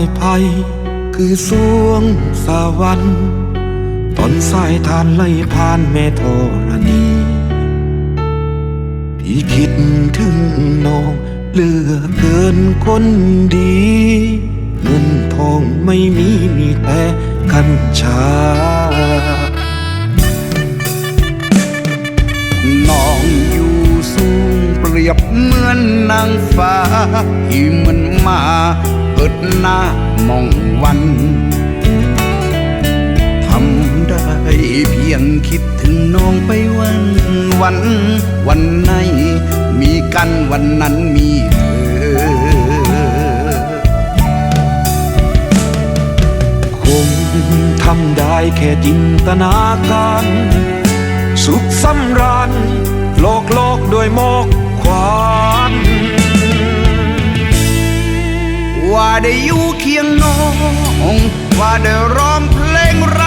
ย คือสวงสวรรค์ตอนสายทานไล่ผ่านแม่ธรณีพี่คิดถึงน้องเหลือเกินคนดี เงินทองไม่มีมีแต่กัญชา น้องอยู่สูงเปรียบเหมือนนางฟ้าที่มือนมา เกิดหน้ามองวันทำได้เพียงคิดถึงน้องไปวันวัน วันไหน มีกันวันนั้นมีเธอ คงทำได้แค่จินตนาการ สุขสำราญโลกโลกด้วยมอกควัน ได้อยู่เคียงน้อง ว่าได้ร้องเพลงร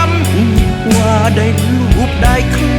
ำว่าได้ลูบได้คล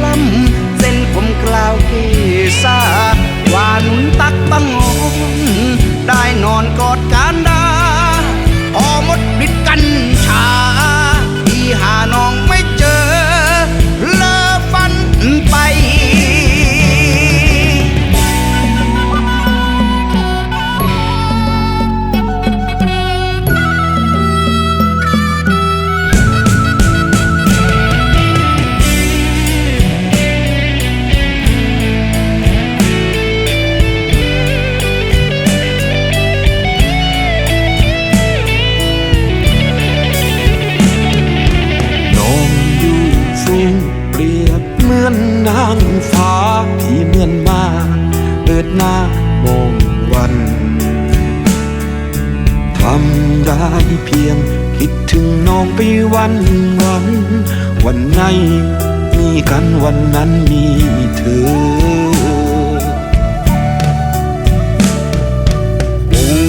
เพียง คิดถึงน้องไปวันวัน วันไหนมีกันวันนั้นมีเธอคง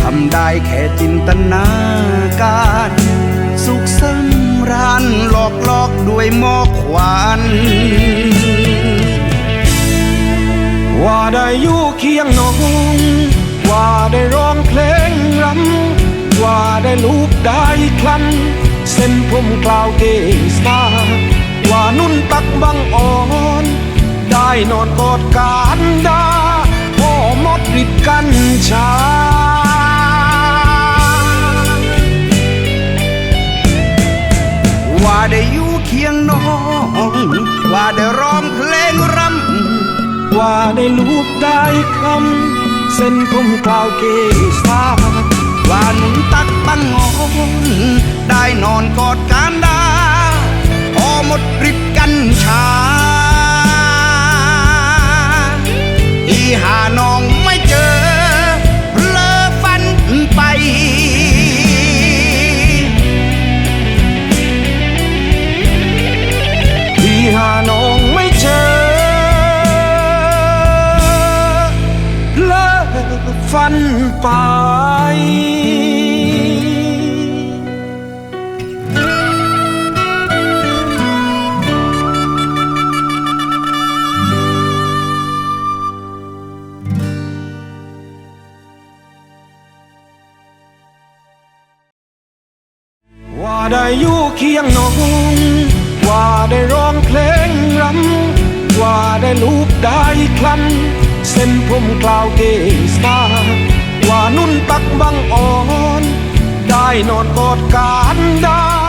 ทำได้แค่จินตนาการ สุขสำราญหลอกลอกด้วยหมอกควันว่าได้อยู่เคียงน้อง ว่าได้ร้อง ว่าได้ลูบได้คลัน เส้นผมกล่าวเกษาว่านุ่นตักบังอ่อน ได้นอนกอดกันดาพ่อหมดฤทธิ์กัญชาว่าได้อยู่เคียงน้อง ว่าได้ร้องเพลงรำ ว่าได้ลูบได้คำ เส้นผมกล่าวเกษาาหนุนตักบังงอนได้นอนกอดกันได้ ฟันไป ว่าได้อยู่เคียงน้อง ว่าได้ร้องเพลงรำว่าได้ลูบได้คลันเส้นผมกล่าวเกษาว่า ตักบังอ่อน ได้นอนกอดกันดา